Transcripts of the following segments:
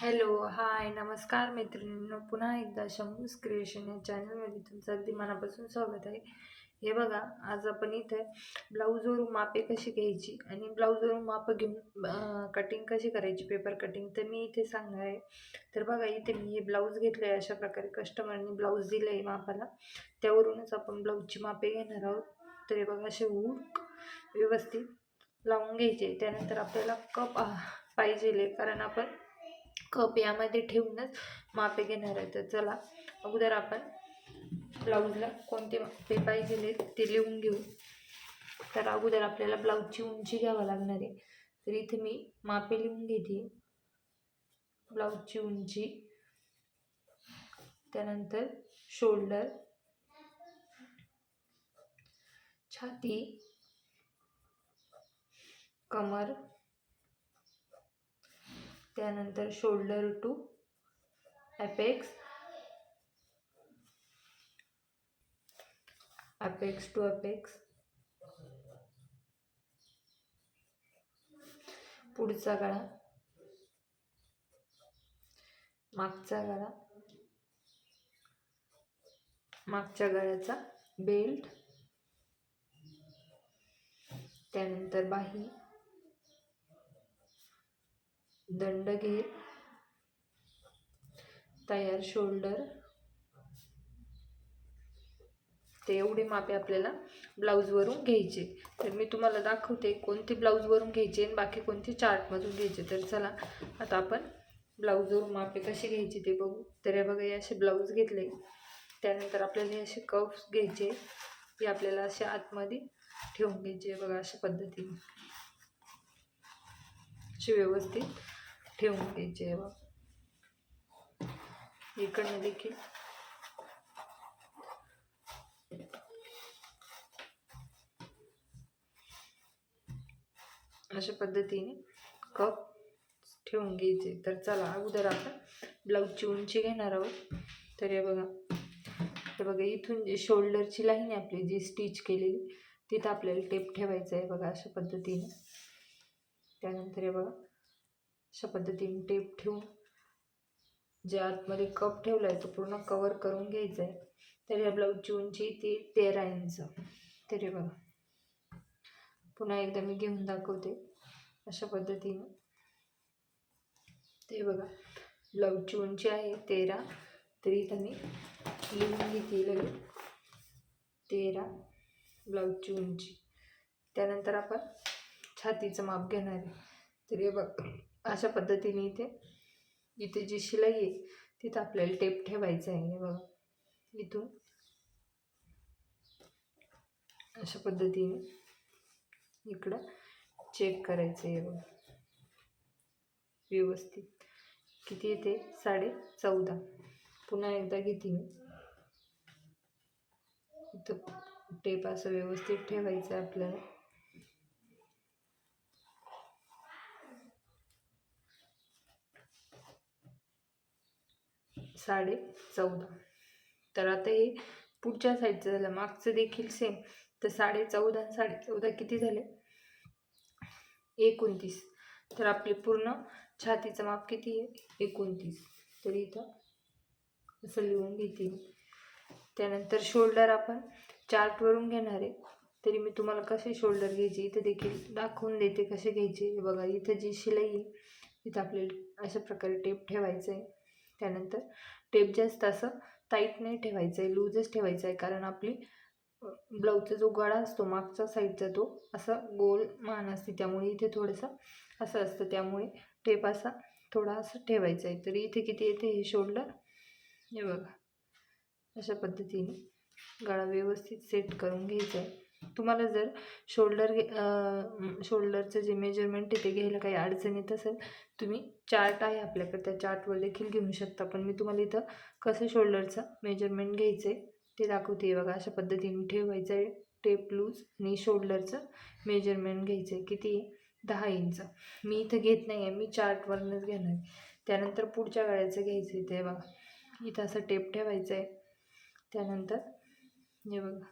Hello hi नमस्कार मैत्रिणींनो. पुन्हा एकदा शंभूस क्रिएशन या चॅनलमध्ये तुमचं अगदी मनापासून स्वागत आहे. हे बघा आज आपण इथे ब्लाऊजवरून मापे कशी घ्यायची आणि ब्लाऊजवरून माप घेऊन कटिंग कशी करायची पेपर कटिंग तर मी इथे सांगणार आहे. तर बघा इथे मी हे ब्लाऊज घेतलं आहे अशा प्रकारे कस्टमरने ब्लाऊज दिलं आहे मापाला. त्यावरूनच आपण ब्लाऊजची मापे घेणार आहोत. तर हे बघा असे हुक व्यवस्थित लावून घ्यायचे. त्यानंतर आपल्याला कप पाहिजे कारण आपण कप यामध्ये ठेवूनच मापे घेणार आहे. तर चला अगोदर आपण ब्लाऊजला कोणते मापे पाहिजे ते लिहून घेऊ. तर अगोदर आपल्याला ब्लाऊजची उंची घ्यावं लागणार आहे. तर इथे मी मापे लिहून घेते. ब्लाऊजची उंची त्यानंतर शोल्डर छाती कमर त्यानंतर shoulder to apex apex to apex पुढचा गळा. मागचा गळा. मागच्या गळ्याचा बेल्ट त्यानंतर बाही. दंड घेईल तयार शोल्डर. ते एवढे मापे आपल्याला ब्लाऊजवरून घ्यायचे. तर मी तुम्हाला दाखवते कोणते ब्लाऊजवरून घ्यायचे आणि बाकी कोणते चार्टमधून घ्यायचे. तर चला आता आपण ब्लाऊजवरून मापे कसे घ्यायचे ते बघू. तर हे बघा हे असे ब्लाऊज घेतले. त्यानंतर आपल्याला हे असे कप्स घ्यायचे. हे आपल्याला असे आतमध्ये ठेवून घ्यायचे. बघा अशा पद्धतीने. असे व्यवस्थित ठेवून घ्यायचे बघ इकडनं देखील. अशा पद्धतीने कप ठेवून घ्यायचे. तर चला अगोदर आपण ब्लाऊजची उंची घेणार आहोत. तर हे बघा. तर बघा इथून जे शोल्डरची लाईन आहे आपली जी स्टिच केलेली तिथं आपल्याला टेप ठेवायचं आहे बघा अशा पद्धतीने. त्यानंतर हे बघा. अशा पद्धतीने टेप ठेवून जे आतमध्ये कप ठेवला आहे तो पूर्ण कवर करून घ्यायचा आहे तर या ब्लाऊजची उंची ती तेरा इंच तरी बघा. पुन्हा एकदा मी घेऊन दाखवते. अशा पद्धतीने. ते बघा. ब्लाऊजची उंची आहे तेरा. तरी इथं मी लिहून घेते लगेच. तेरा ब्लाऊजची उंची त्यानंतर आपण छातीचं माप घेणार आहे. तर हे बघ अशा पद्धतीने इथे इथे जी शिलाई आहे तिथं आपल्याला टेप ठेवायचं आहे. हे बघा इथून. अशा पद्धतीने इकडं चेक करायचं आहे. बघा. व्यवस्थित. किती येते साडे चौदा. पुन्हा एकदा घेते मी. इथं टेप असं व्यवस्थित ठेवायचं आहे आपल्याला. साडे चौदा. तर आता हे पुढच्या साईडचं झालं. मागचं देखील सेम तर साडे चौदा साडे चौदा किती झाले? एकोणतीस. तर आपले पूर्ण छातीचं माप किती आहे? एकोणतीस. तर इथं असं लिहून घेतील. त्यानंतर शोल्डर आपण चार्टवरून घेणार आहे. तरी मी तुम्हाला कसे शोल्डर घ्यायचे इथं देखील दाखवून देते कसे घ्यायचे. बघा इथं जी शिलाई आहे इथं आपल्याला अशा प्रकारे टेप ठेवायचं आहे त्यानंतर टेप जास्त असं टाईट नाही ठेवायचं आहे लूजच ठेवायचं आहे कारण आपली ब्लाऊजचा जो गळा असतो मागचा साईडचा तो असा गोल मान असते. त्यामुळे इथे थोडंसं असं असतं. त्यामुळे टेप असा थोडा असं ठेवायचा आहे. तरी इथे किती येते हे शोल्डर? हे बघा. अशा पद्धतीने गळा व्यवस्थित सेट करून घ्यायचा आहे. तुम्हाला जर शोल्डर शोल्डरचं जे मेजरमेंट तिथे घ्यायला काही अडचण येत असेल तुम्ही चार्ट आहे आपल्याकडे त्या चार्टवर देखील घेऊ शकता. पण मी तुम्हाला इथं कसं शोल्डरचं मेजरमेंट घ्यायचं आहे ते दाखवते. बघा अशा पद्धतीने ठेवायचं आहे टेप लूज आणि शोल्डरचं मेजरमेंट घ्यायचं आहे किती? दहा इंच. मी इथं घेत नाही आहे मी चार्टवरनंच घेणार. आहे त्यानंतर पुढच्या गळ्याचं घ्यायचं आहे ते बघा. इथं असं टेप ठेवायचं आहे त्यानंतर हे बघा.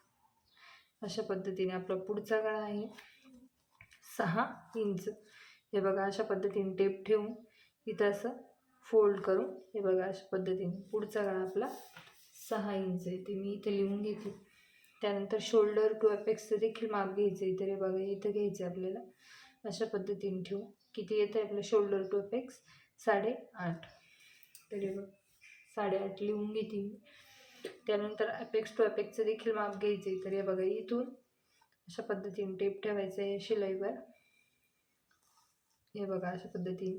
अशा पद्धतीने आपला पुढचा गळा आहे. सहा इंच. हे बघा अशा पद्धतीने टेप ठेवून इथं असं फोल्ड करून हे बघा अशा पद्धतीने पुढचा गळा आपला सहा इंच आहे. ते मी इथे लिहून घेते. त्यानंतर शोल्डर टू अपेक्सचं देखील माप घ्यायचं आहे. तर हे बघा इथं घ्यायचं आहे आपल्याला. अशा पद्धतीने ठेवू किती येतं आहे आपलं शोल्डर टू अपेक्स? साडेआठ. तर हे बघ साडेआठ लिहून घेते मी. त्यानंतर अपेक्स टू अपेक्सचं देखील माप घ्यायचं. आहे तर हे बघा इथून अशा पद्धतीने टेप ठेवायचं आहे शिलाईवर. हे बघा अशा पद्धतीने.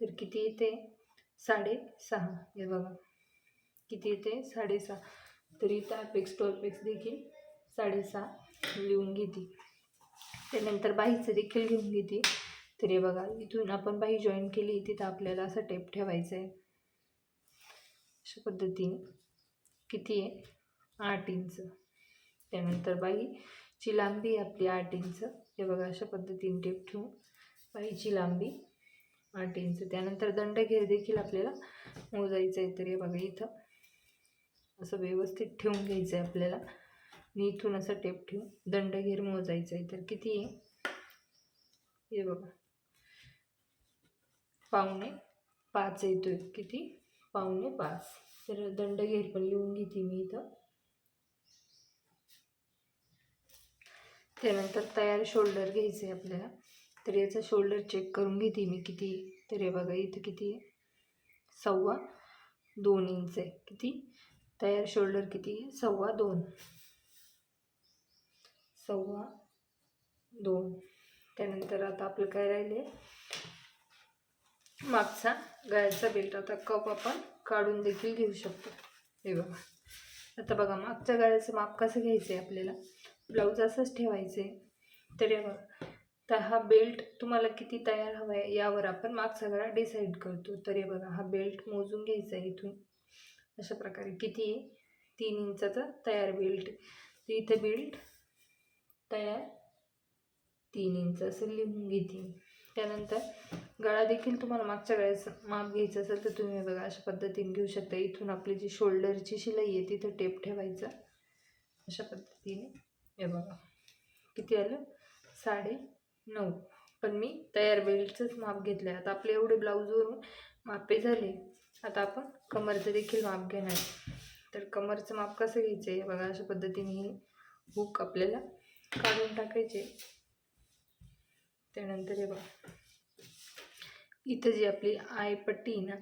तर किती येते? साडेसहा. हे बघा किती येते? साडेसहा. तर इथं अपेक्स टू अपेक्स देखील साडेसहा लिहून घेते. त्यानंतर बाईचं देखील लिहून घेते. तर हे बघा इथून आपण बाई जॉईन केली तिथं आपल्याला असं टेप ठेवायचं आहे अशा पद्धतीने. किती आहे? आठ इंच. त्यानंतर बाईची लांबी आपली आठ इंच. हे बघा अशा पद्धतीने टेप ठेवून बाईची लांबी आठ इंच. त्यानंतर दंडघेर देखील आपल्याला मोजायचं आहे. तर हे बघा इथं. असं व्यवस्थित ठेवून घ्यायचं आहे आपल्याला. आणि इथून असं टेप ठेवून दंडघेर मोजायचं आहे. तर किती आहे? हे बघा. पावणे पाच येतोय. किती? पावणे पाच. तर दंड घेईल पण लिहून घेते मी इथं. त्यानंतर तयार शोल्डर घ्यायचं आहे आपल्याला. तर याचा शोल्डर चेक करून घेते मी किती. तर हे बघा इथं किती आहे? सव्वा दोन इंच आहे. किती? तयार शोल्डर किती सव्वा दोन. सव्वा दोन. त्यानंतर आता आपलं काय राहिले मागचा गळ्याचा बेल्ट. आता कप आपण काढून देखील घेऊ शकतो. हे बघा. आता बघा मागच्या गळ्याचं माप कसं घ्यायचं आहे आपल्याला? ब्लाऊज असंच ठेवायचं आहे तर हे बघा. तर हा बेल्ट तुम्हाला किती तयार हवा आहे यावर आपण मागचा गळा डिसाईड करतो. तर हे बघा हा बेल्ट मोजून घ्यायचा आहे इथून. अशा प्रकारे किती आहे? तीन इंचाचा तयार बेल्ट. तर इथे बेल्ट तयार तीन इंच असं लिहून घेते त्यानंतर गळा देखील तुम्हाला मागच्या गळ्याचं माप घ्यायचं असेल तर तुम्ही बघा अशा पद्धतीने घेऊ शकता. इथून आपली जी शोल्डरची शिलाई आहे तिथं टेप ठेवायचा. अशा पद्धतीने. हे बघा. किती आलं? साडे नऊ. पण मी तयार बेल्टचंच माप घेतलं आहे आता आपले एवढे ब्लाऊजवरून मापे झाले. आता आपण कमरचं देखील माप घेणार तर कमरचं माप कसं घ्यायचं आहे? बघा अशा पद्धतीने हे हुक आपल्याला काढून टाकायचे. त्यानंतर हे बघा. इथं जी आपली आयपट्टी ना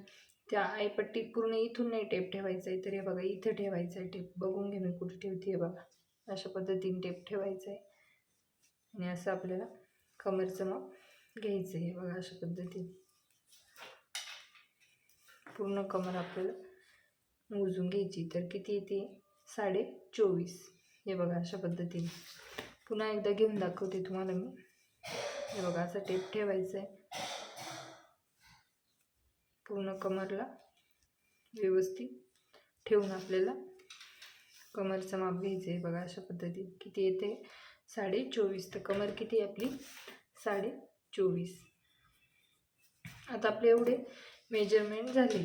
त्या आयपट्टी पूर्ण इथून नाही टेप ठेवायचा आहे. तर हे बघा इथं ठेवायचं आहे टेप बघून घे मी कुठे ठेवते हे बघा. अशा पद्धतीने टेप ठेवायचं आहे. आणि असं आपल्याला कमरचं मग घ्यायचं आहे. बघा अशा पद्धतीने. पूर्ण कमर आपल्याला मोजून घ्यायची. तर किती येते साडे चोवीस. हे बघा अशा पद्धतीने. पुन्हा एकदा घेऊन दाखवते तुम्हाला मी. हे बघा असं टेप ठेवायचं आहे. पूर्ण कमरला व्यवस्थित ठेवून आपल्याला कमरचं माप घ्यायचं आहे. बघा अशा पद्धतीत किती येते? साडे चोवीस तर कमर किती आहे आपली? साडे चोवीस आता आपले एवढे मेजरमेंट झाले.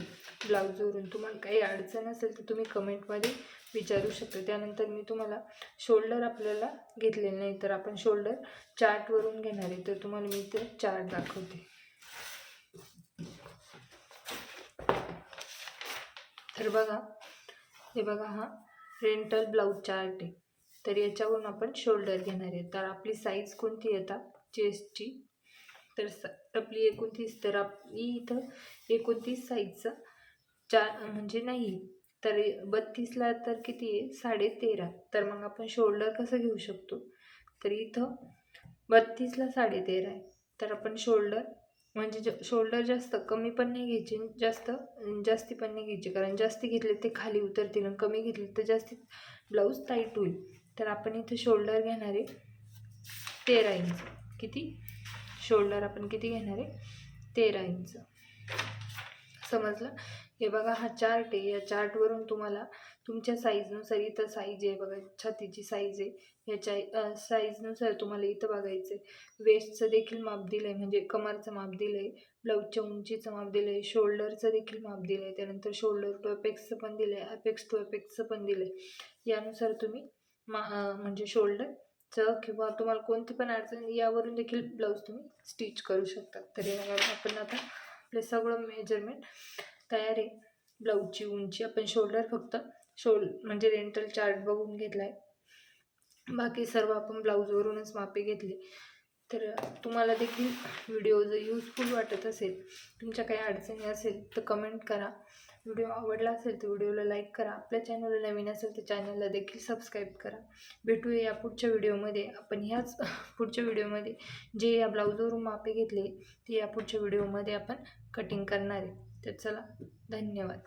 ब्लाऊजवरून तुम्हाला काही अडचण असेल तर तुम्ही कमेंटमध्ये विचारू शकता. त्यानंतर मी तुम्हाला शोल्डर आपल्याला घेतलेलं नाही तर आपण शोल्डर चार्टवरून घेणार आहे. तर तुम्हाला मी ते चार्ट दाखवते. तर बघा हे बघा हा रेंटल ब्लाऊज चार्ट आहे. तर याच्यावरून आपण शोल्डर घेणार आहे. तर आपली साईज कोणती येतात चेस्टची तर स आपली एकोणतीस तर आपली इथं एकोणतीस साईजचा चार म्हणजे नाही. तर बत्तीसला तर किती आहे? साडे तेरा तर मग आपण शोल्डर कसं घेऊ शकतो? तर इथं बत्तीसला साडे तेरा आहे. तर आपण शोल्डर म्हणजे ज शोल्डर जास्त कमी पण नाही घ्यायचे जास्त जास्ती पण नाही घ्यायचे. कारण जास्ती घेतले ते खाली उतरतील आणि कमी घेतले तर जास्ती ब्लाऊज टाईट होईल. तर आपण इथं शोल्डर घेणार आहे तेरा इंच. किती? शोल्डर आपण किती घेणार आहे? तेरा इंच. समजलं? हे बघा हा चार्ट आहे. या चार्टवरून तुम्हाला तुमच्या साईजनुसार इथं साईज आहे बघा छातीची साईज आहे. ह्याच्या साईजनुसार तुम्हाला इथं बघायचं आहे वेस्टचं देखील माप दिलं आहे म्हणजे कमरचं माप दिलं आहे ब्लाऊजच्या उंचीचं माप दिलं आहे शोल्डरचं देखील माप दिलं आहे त्यानंतर शोल्डर टू अपेक्सचं पण दिलं आहे अपेक्स टू अपेक्सचं पण दिलं आहे यानुसार तुम्ही मा म्हणजे शोल्डरचं किंवा तुम्हाला कोणती पण अडचण यावरून देखील ब्लाऊज तुम्ही स्टिच करू शकता. तर यावर आपण आता आपलं सगळं मेजरमेंट तयार आहे. ब्लाऊजची उंची आपण शोल्डर फक्त शोल म्हणजे रेंटल चार्ट बघून घेतला आहे बाकी सर्व आपण ब्लाऊजवरूनच मापे घेतले. तर तुम्हाला देखील व्हिडिओ जर यूजफुल वाटत असेल तुमच्या काही अडचणी असेल तर कमेंट करा. व्हिडिओ आवडला असेल तर व्हिडिओला लाईक करा. आपल्या चॅनलला नवीन असेल तर चॅनलला देखील सबस्क्राईब करा. भेटूया या पुढच्या व्हिडिओमध्ये. आपण ह्याच पुढच्या व्हिडिओमध्ये जे या ब्लाऊजवरून मापे घेतले ते या पुढच्या व्हिडिओमध्ये आपण कटिंग करणार आहे. तर चला धन्यवाद.